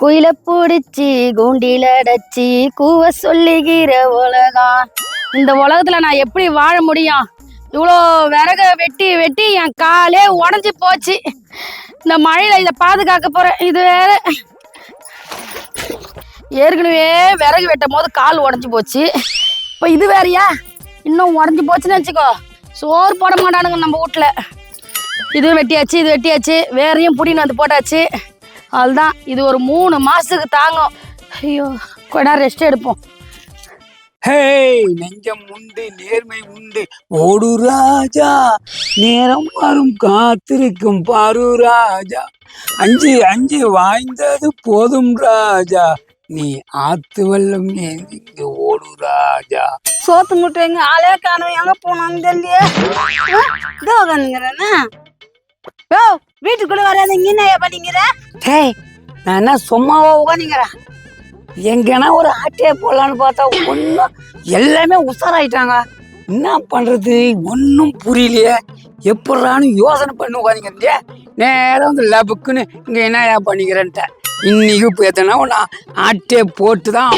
குயில பிடிச்சி கூண்டில அடைச்சி கூவ சொல்லுகிற உலகம் இந்த உலகத்துல நான் எப்படி வாழ முடியும்? இவ்வளோ விறக வெட்டி வெட்டி என் காலே உடஞ்சி போச்சு. இந்த மழையில இதை பாதுகாக்க போறேன். இது வேற. ஏற்கனவே விறகு வெட்டும் போது கால் உடஞ்சி போச்சு. இப்போ இது வேறையா? இன்னும் உடஞ்சி போச்சுன்னு வச்சுக்கோ. சோறு போட மாட்டானுங்க நம்ம வீட்ல. இது வெட்டியாச்சு இது வெட்டியாச்சு. வேறையும் புடின்னு வந்து போட்டாச்சு. அதுதான் இது ஒரு மூணு மாசத்துக்கு தாங்கும். ஐயோ நேரம் ரெஸ்ட் எடுப்போம். ஹேய் நெஞ்சம் உண்டு நேர்மை உண்டு. ஓடு ராஜா நேரம் வரும் காத்திருக்கும் பாரு ராஜா. அஞ்சு அஞ்சு வாய்ந்தது போதும் ராஜா. நீ ஆத்து வெள்ளம் இங்கு ஓடு ராஜா. சோத்து முட்டை எங்க ஆளே காணும். எங்க போனான்னு தெரியலையே. ஆ, ஓ வீட்டுக்குள்ள வராது இங்க என்ன பண்ணிக்கிற? டேய் நான் என்ன சும்மாவா உட்காந்துங்கிறேன் எங்கன்னா ஒரு ஆட்டையை போடலான்னு பார்த்தா ஒன்றும் எல்லாமே உஷாராயிட்டாங்க. என்ன பண்ணுறது ஒன்றும் புரியலையே. எப்படான்னு யோசனை பண்ணி உட்காந்துக்கிறே நேரம் வந்து லபுக்குன்னு இங்கே என்ன பண்ணிக்கிறேன்ட்ட இன்னைக்கு இப்போ எத்தனை நான் ஆட்டையை போட்டு தான்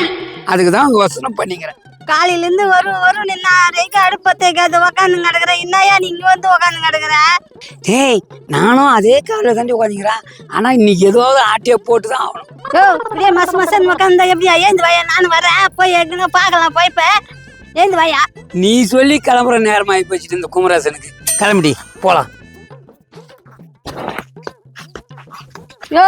அதுக்கு தான் யோசனை பண்ணிக்கிறேன். காலையில இருந்து வரும் வரும். நின்னா ரைக்கு அடுப்பத்தை கேட்டு உக்காந்து கிடக்குற என்னையா நீங்க வந்து உக்காந்து கிடக்குற டேய் நானும் அதே காரில் தாண்டி உட்காந்துக்கிறேன் ஆனால் இன்னைக்கு ஏதாவது ஆட்டையை போட்டு தான் ஆகணும். யோ இப்படியே மச மசன் உக்காந்தா எப்படியா ஏந்து வாயா? நானும் வரேன். போய் எங்க பார்க்கலாம். போய் இப்ப. ஏந்து வாயா? நீ சொல்லி கிளம்புற நேரமாகி போச்சுட்டு இந்த குமரேசனுக்கு கிளம்பிடி போகலாம் யோ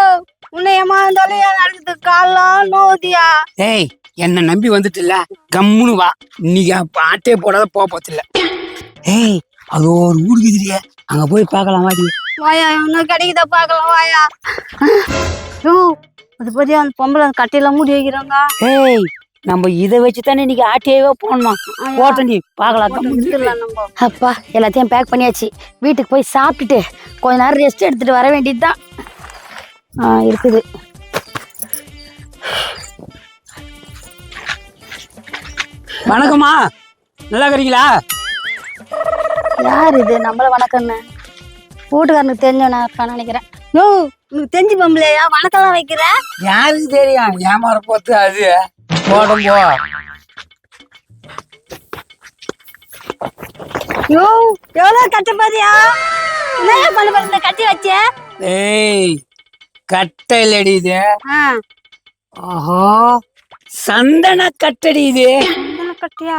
உன்னை ஏமாந்தாலும் ஏன் நடக்குது காலாம் நோதியா ஏய் என்னை நம்பி வந்துட்டுல. கம்முன்னு வா. இன்னைக்கு அப்ப ஆட்டே போடாத போக போத்தில்ல ஏய் அது ஒரு ஊர் குதிரியே. அங்க போய் பார்க்கலாம் வாடி. வாயா இன்னும் கிடைக்குதா பார்க்கலாம் வாயா. யோ அது பத்தி அந்த பொம்பளை அந்த கட்டையில மூடி வைக்கிறாங்க. ஏய் நம்ம இதை வச்சு தானே இன்னைக்கு ஆட்டையவே பார்க்கலாம் கம்முனு இரு. விட்டுடலாம் நம்ம. அப்பா எல்லாத்தையும் பேக் பண்ணியாச்சு. வீட்டுக்கு போய் சாப்பிட்டுட்டு கொஞ்ச நேரம் ரெஸ்ட் எடுத்துட்டு வர வேண்டியதுதான். இருக்குது. வணக்கம்மா. நல்லா இருக்கிறீங்களா யார் இது? நம்மள வணக்கம்னு. வீட்டுக்காரனுக்கு தெரிஞ்சவனா இருக்கான்னு நினைக்கிறேன். யோ உனக்கு தெரிஞ்சு பொம்பளையா? வணக்கம் வைக்கிற? யாருக்கு தெரியும்? ஏமாற போத்து அது. போடும் போ. யோ எவ்வளவு கட்டப்பாதியா என்ன பண்ண இந்த கட்டி வச்ச? ஏய் கட்டலடி இது. ஆ, ஆஹா சந்தன கட்டடி இது. கட்டியா?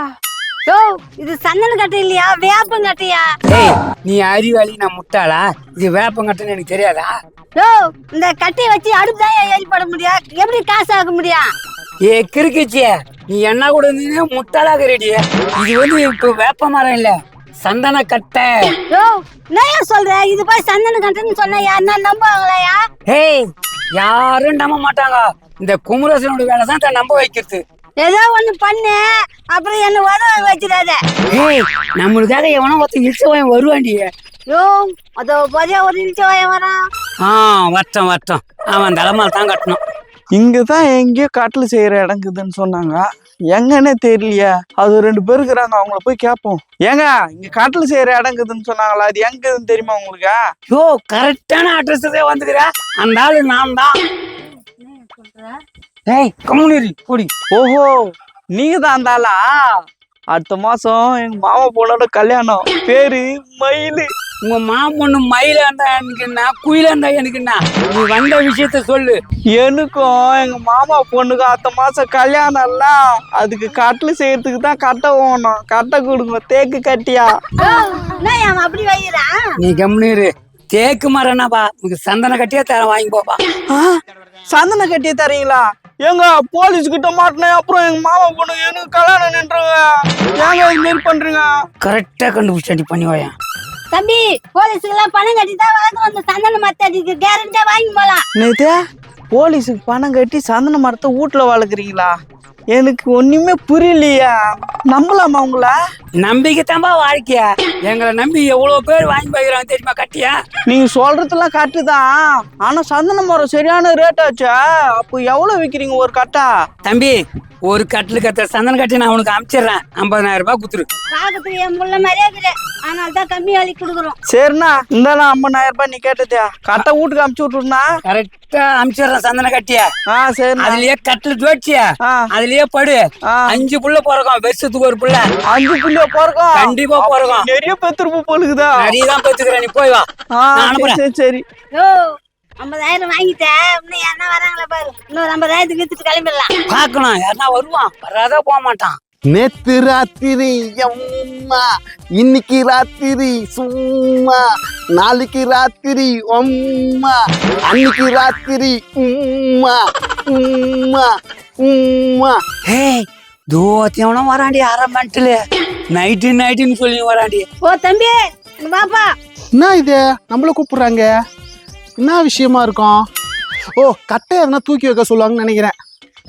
யோ இது சந்தன கட்டை இல்லையா? வேப்பம் கட்டையா? ஏய் நீ அறிவாளி நான் முட்டாளா? இது வேப்பங்கட்டுன்னு எனக்கு தெரியாதா? யோ இந்த கட்டையை வச்சு அடுப்பு தான் ஏற்பட முடியா? எப்படி காசு ஆக முடியா? ஏ கிறுக்குச்சிய. நீ என்ன கூட இருந்தீங்கன்னா முட்டாளாக ரெடி இது வந்து இப்போ வேப்ப மரம் இல்ல. சந்தன கட்டை. யோ என்ன சொல்ற இது போய் சந்தன கட்டைன்னு சொன்னா யாருன்னா நம்புவாங்களாயா ஏய் யாரும் நம்ப மாட்டாங்க. இந்த குமரசனோட வேலை தான் நம்ப வைக்கிறது. ஏதோ ஒண்ணு பண்ணு. அப்புறம் என்ன உதவ வச்சிடாத. ஏய் நம்மளுக்காக எவனோ ஒருத்தன் இழிச்சவன் வருவாண்டி யோ அதோ போதே ஒரு நிமிஷம் வரான். ஆ வட்டம் வட்டம். அவன் தலைமையில் தான் கட்டணும். இங்க தான் எங்கேயோ காட்டுல செய்யற இடங்குதுன்னு சொன்னாங்க. எங்கன்னே தெரியலையே. அது ரெண்டு பேர் இருக்கிறாங்க அவங்கள போய் கேட்போம். ஏங்க இங்க காட்டுல செய்யற இடங்குதுன்னு சொன்னாங்களா? அது எங்குதுன்னு தெரியுமா உங்களுக்கு? யோ கரெக்டான அட்ரஸ் வந்துக்கிற. அந்த ஆளு நான் தான். ஏய் கம்முனிரி கூடி ஓஹோ நீங்க தான் ஆளா அடுத்த மாசம் எங்க மாமா பொண்ணோட கல்யாணம். பேரு மயிலு. உங்க மாமொண்ணு மயில இருந்தா எனக்கு என்ன குயில இருந்தா எனக்கு என்ன நீ வந்த விஷயத்த சொல்லு. எனக்கும் எங்க மாமா பொண்ணுக்கும் அடுத்த மாசம் கல்யாணம் இல்ல. அதுக்கு கட்டில செய்யறதுக்கு தான் கட்டை போகணும் கட்டை கொடுங்க தேக்கு கட்டியா? அப்படி வைக்கிறான் நீ கம்முனிரு தேக்கு மரம்னாப்பா உனக்கு சந்தன கட்டியே தர வாங்கி போப்பா. சந்தன கட்டிய தரீங்களா? ஏங்க போலீஸ் கிட்ட மாட்டினேன். அப்புறம் எங்க மாமா பொண்ணு எனக்கு கல்யாணம் நின்றுங்க. ஏங்க இது மாரி பண்றீங்க? கரெக்டா கண்டுபிடிச்சாடி பண்ணி வாயா தம்பி போலீஸுக்கு எல்லாம் பணம் கட்டி தான் வழக்கம் வந்து சந்தன மத்தாடிக்கு கேரண்டியா வாங்கி போலாம். நேத்து போலீஸுக்கு பணம் கட்டி சந்தன மரத்தை வீட்டுல வளர்க்குறீங்களா? எனக்கு ஒண்ணுமே புரியலையா. நம்பலாமா உங்கள? நம்பிக்கை தான்பா வாழ்க்கையா. எங்களை நம்பி எவ்வளவு பேர் வாங்கி போய்க்கிறாங்க தெரியுமா கட்டியா? நீங்க சொல்றதெல்லாம் கரெக்டு தான். ஆனா சந்தன மரம் சரியான ரேட் ஆச்சா. அப்போ எவ்வளவு விக்கிறீங்க ஒரு கட்டா? தம்பி ஒரு கட்டில் கட்ட சந்தன கட்டி நான் உனக்கு அனுப்பிச்சிடுறேன் ஐம்பதனாயிரம் ரூபாய் குத்துரு. பாக்கத்துக்கு என் முள்ள மாதிரியே இருக்குது. ஆனால் தான் கம்மி வேலை கொடுக்குறோம். சரிண்ணா இந்தாண்ணா ஐம்பதாயிரம் ரூபாய் நீ கேட்டதே. கரெக்டா வீட்டுக்கு அமுச்சு விட்டுருண்ணா. கரெக்டா அனுப்பிச்சிடுறேன் சந்தன கட்டிய. ஆ சரிண்ணா. அதுலயே கட்டில் ஜோடிச்சிய அதுலயே படு. அஞ்சு புள்ள பிறக்கும். வருஷத்துக்கு ஒரு புள்ள. அஞ்சு புள்ளிய போறோம் கண்டிப்பா பிறக்கும். நிறைய பெத்துருப்பு போலுக்குதா? நிறைய தான் பெத்துக்கிறேன். நீ போய் வா. சரி சரி ஓ ஐம்பதாயிரம் வாங்கிட்டேன். இன்னும் யாருன்னா வராங்களா பாரு. இன்னொரு ஐம்பதாயிரத்துக்கு வித்துட்டு கிளம்பிடலாம். பார்க்கணும். யாருன்னா வருவான். வராத போக மாட்டான். நேத்து ராத்திரி எம்மா இன்னைக்கு ராத்திரி சும்மா. நாளைக்கு ராத்திரி ஒம்மா அன்னைக்கு ராத்திரி உம்மா உம்மா உம்மா. ஏய் தூரத்தியவனா வராண்டி அரை மண்டல நைட்டு நைட்டுன்னு சொல்லி வராண்டி ஓ தம்பி வாப்பா. என்ன இது? நம்மள கூப்பிடுறாங்க. என்ன விஷயமா இருக்கும்? ஓ கட்டை எதனா தூக்கி வைக்க சொல்லுவாங்கன்னு நினைக்கிறேன்.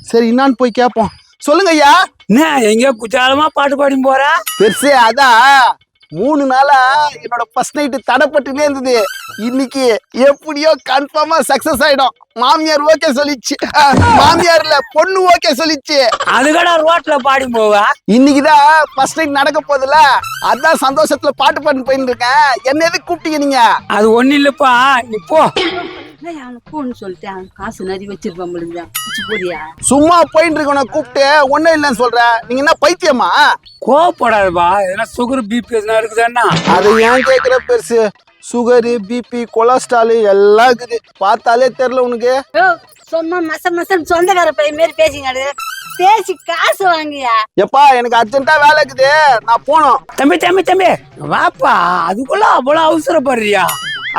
சரி என்னான்னு போய் கேட்போம் சொல்லுங்க ஐயா என்ன எங்கேயோ குச்சாலமா பாட்டு பாடி போறா? பெருசே அதான் மூணு நாளா என்னோட ஃபர்ஸ்ட் நைட்டு தடைப்பட்டுனே இருந்தது. இன்னைக்கு எப்படியோ கன்ஃபார்மா சக்சஸ் ஆயிடும். மாமியார் ஓகே சொல்லிச்சு. அஹ், மாமியார் இல்ல பொண்ணு ஓகே சொல்லிச்சு. அதுக்கடா ரோட்ல பாடி போவா? இன்னைக்குதான் ஃபர்ஸ்ட் நைட் நடக்க போகுதுல அதான் சந்தோஷத்துல பாட்டு பாட்டு போயிட்டு இருக்கேன். என்ன எதுக்கு கூப்பிட்டீங்க நீங்க? அது ஒண்ணு இல்லப்பா. நீ போ. என்ன அவனுக்கு போன்னு சொல்லிட்டேன். அவன் காசு நிறைய வச்சிருப்பான் சும்மா போயிட்டு இருக்கவன கூப்பிட்டு. ஒண்ணும் இல்லைன்னு சொல்றேன் நீங்க என்ன பைத்தியமா? கோவப்படாதப்பா. எதனா சுகர் பிபி எதுனா இருக்குதான்னா அது ஏன் கேக்குற பெருசு? சுகரு பிபி கொலஸ்ட்ரால் எல்லாம் இருக்குது. பார்த்தாலே தெரியல உனக்கு. சும்மா மச மசன் சொந்தக்கார பையன் மாரி பேசிங்காடு பேசி காசு வாங்கியா? எப்பா எனக்கு அர்ஜென்ட்டா வேலை இருக்குது. நான் போனோம் தம்பி தம்பி தம்பி. வாப்பா அதுக்குள்ள அவ்வளவு அவசரப்படுறியா?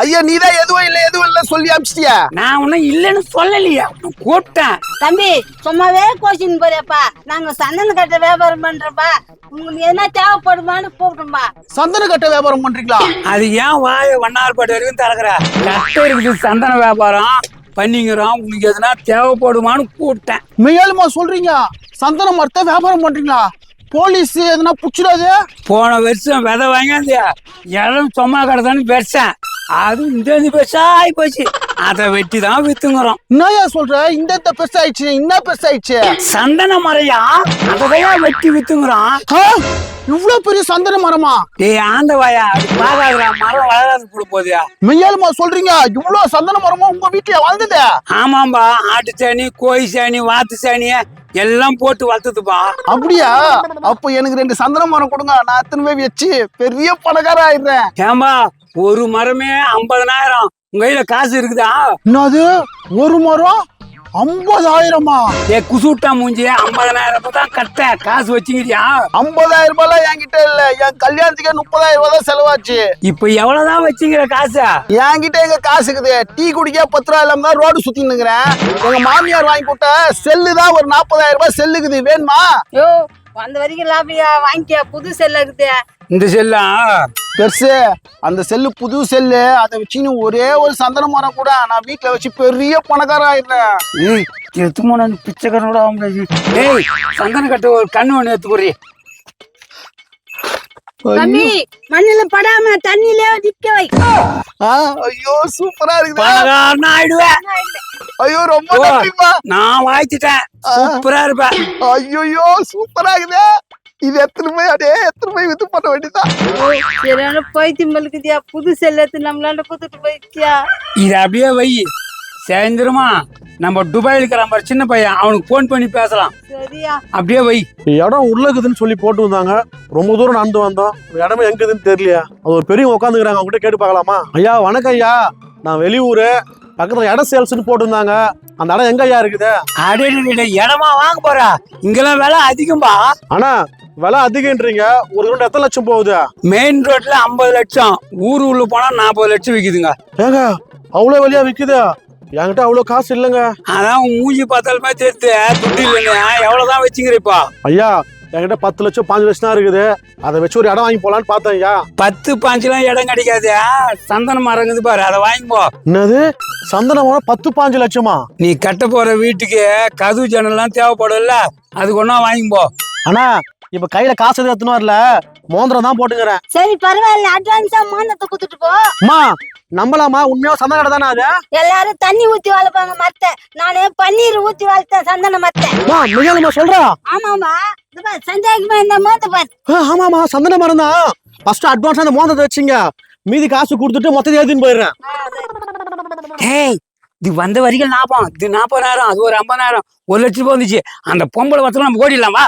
ஐயா நீ தான் எதுவும் இல்லை எதுவும் இல்லை சொல்லி அமிச்சிட்டியா? நான் ஒன்னும் இல்லைன்னு சொல்லலையா. கூப்பிட்டேன். தம்பி சும்மாவே கோச்சிங் போறியாப்பா. நாங்க சந்தன கட்ட வியாபாரம் பண்றோம்ப்பா. உங்களுக்கு என்ன தேவைப்படுமான்னு கூப்பிட்டோம்பா சந்தன கட்ட வியாபாரம் பண்றீங்களா? அது ஏன் வாய வண்ணார்பாடு வரைக்கும் திறக்கிற? கட்டை இருக்குது சந்தன வியாபாரம். பண்ணிக்கிறோம். உனக்கு எதுனா தேவைப்படுமான்னு கூப்பிட்டேன். மேலுமா சொல்றீங்க? சந்தன மரத்தை வியாபாரம் பண்றீங்களா? போலீஸ் எதுனா புடிச்சிடாது? போன வருஷம் விதை வாங்கியாந்து இடம் சும்மா கிடதான்னு பெருசேன் அது இந்த பெருசா ஆகி போச்சு. அதை வெட்டி தான் வித்துங்கிறோம். என்னய்யா சொல்ற? இந்த இந்த பெருசாயிடுச்சு. என்ன பெருசாயிடுச்சு. சந்தன மரையா? அதைதான் வெட்டி வித்துங்கிறோம். இவ்வளவு பெரிய சந்தன மரமா? டேய் ஆண்டவாயா பாக்காதுடா மரம் வளராது போட போதியா மெய்யாலுமா சொல்றீங்க. இவ்வளவு சந்தன மரமா உங்க வீட்டுல வாழ்ந்தது ஆமாம்பா ஆட்டு சாணி கோழி சாணி வாத்து சாணி எல்லாம் போட்டு வளர்த்துதுப்பா. அப்படியா? அப்ப எனக்கு ரெண்டு சந்தன மரம் கொடுங்க. நான் எத்தனை வச்சு பெரிய பணக்கார ஆயிடுறேன். ஏம்பா ஒரு மரமே ஐம்பதனாயிரம். உங்க கையில காசு இருக்குதா? என்னது? ஒரு மரம் ஐம்பதாயிரமா? ஏ குசுட்டா மூஞ்சி ஐம்பதனாயிரம் ரூபாய் தான் கட்ட. காசு வச்சுக்கிறியா? ஐம்பதாயிரம் ரூபாய் என்கிட்ட இல்ல. என் கல்யாணத்துக்கே முப்பதாயிரம் ரூபாய் தான் செலவாச்சு. இப்ப எவ்வளவுதான் வச்சுக்கிற காசு? என்கிட்ட எங்க காசு இருக்குது? டீ குடிக்க பத்து ரூபா இல்லாம தான் ரோடு சுத்தி நிக்கிறேன் எங்க மாமியார் வாங்கி கொடுத்த செல்லு தான் ஒரு நாற்பதாயிரம் ரூபாய் செல்லுக்குது. வேணுமா? யோ வந்த வரைக்கும் லாபியா வாங்கிக்க. புது செல்ல இருக்குது. இந்த செல்லா? பெருசு அந்த செல்லு புது செல்லு. அதை வச்சுன்னு ஒரே ஒரு சந்தன மரம் கூட நான் வீட்டுல வச்சு பெரிய பணக்காரன் ஆயிடுறேன். ஏய் எடுத்து போன பிச்சைக்காரனோட அவங்க ஏய் சந்தன கட்ட ஒரு கண்ணு ஒண்ணு எடுத்து போறி தம்பி மண்ணில படாம தண்ணியிலே நிக்க வை. ஆ, ஐயோ சூப்பரா இருக்குது? பணக்காரன் ஆயிடுவேன். ஐயோ ரொம்ப நான் வாய்ச்சிட்டேன் சூப்பரா இருப்பேன். ஐயோ சூப்பரா இருக்குது. இது எத்தனை போய் அப்படியே எத்தனை போய் வித்து பண்ண வேண்டியதான் சரியான பைத்தியம் இருக்குதியா புது செல்ல எடுத்து நம்மளாண்ட குத்துட்டு போயிடுச்சியா இது அப்படியே வை. சாயந்தரமா நம்ம துபாயில் இருக்கிறான் பாரு சின்ன பையன் அவனுக்கு ஃபோன் பண்ணி பேசலாம். சரியா? அப்படியே வை. இடம் உள்ள இருக்குதுன்னு சொல்லி போட்டு வந்தாங்க. ரொம்ப தூரம் நடந்து வந்தோம். இடமே எங்க இருக்குதுன்னு தெரியலையா? அது ஒரு பெரிய உட்காந்துக்கிறாங்க. அவங்க கிட்ட கேட்டு பார்க்கலாமா? ஐயா வணக்கம் ஐயா. நான் வெளியூர். பக்கத்துல இடம் சேல்ஸ்னு போட்டிருந்தாங்க அந்த இடம் எங்க ஐயா இருக்குது? அடே இடமா வாங்க போறா. இங்கெல்லாம் விலை அதிகம்பா. ஆனா விலை அதிகன்றீங்க. ஒரு கிரவுண்ட் எத்தனை லட்சம் போகுது? மெயின் ரோட்ல ஐம்பது லட்சம். ஊர் உள்ள போனா நாற்பது லட்சம் விக்குதுங்க. ஏங்க அவ்வளோ வெளியா விக்குது? என்கிட்ட அவ்வளோ காசு இல்லைங்க. அதான் உன் மூஞ்சி பார்த்தாலுமே தெரியுது. துட்டு இல்லைங்க? எவ்வளவுதான் வச்சுக்கிறப்பா? ஐயா என்கிட்ட பத்து லட்சம் பாஞ்சு லட்சம் தான் இருக்குது. அதை வச்சு ஒரு இடம் வாங்கி போலான்னு பார்த்தேன் ஐயா. பத்து பாஞ்சுலாம் இடம் கிடைக்காது. சந்தன மரங்குது பாரு அதை வாங்கிப்போ. என்னது? சந்தன மரம் பத்து பாஞ்சு லட்சமா? நீ கட்ட போற வீட்டுக்கு கதவு ஜன்னல்லாம் தேவைப்படும்ல. அதுக்கு ஒன்றா வாங்கிப்போ. அண்ணா இப்ப கையில காசு எதுவும் எடுத்துன்னு வரல. மோந்திரம் தான் போட்டுக்கிறேன். சரி பரவாயில்ல. அட்வான்ஸா மாந்தத்தை குத்துட்டு போ. அம்மா நம்பலாமா உண்மையா சந்தன கடை தானே அது? எல்லாரும் தண்ணி ஊத்தி வளர்ப்பாங்க மத்த. நானு பன்னீர் ஊத்தி வளர்த்தேன் சந்தன மத்த. மா நிஜமா சொல்றா? ஆமாமா சந்தேகமா இந்த மோத்த பாரு. ஆமாமா சந்தன மரம் தான். ஃபர்ஸ்ட் அட்வான்ஸ் அந்த மோந்தத்தை வச்சுங்க. மீதி காசு கொடுத்துட்டு மொத்தத்தை எழுதின்னு போயிடுறேன். ஏய் இது வந்த வரைக்கும் லாபம் இது நாற்பதாயிரம் அது ஒரு ஐம்பதாயிரம். ஒரு லட்சம் ரூபாய் வந்துச்சு. அந்த பொம்பளை வசூல் நம்ம ஓடிடலாமா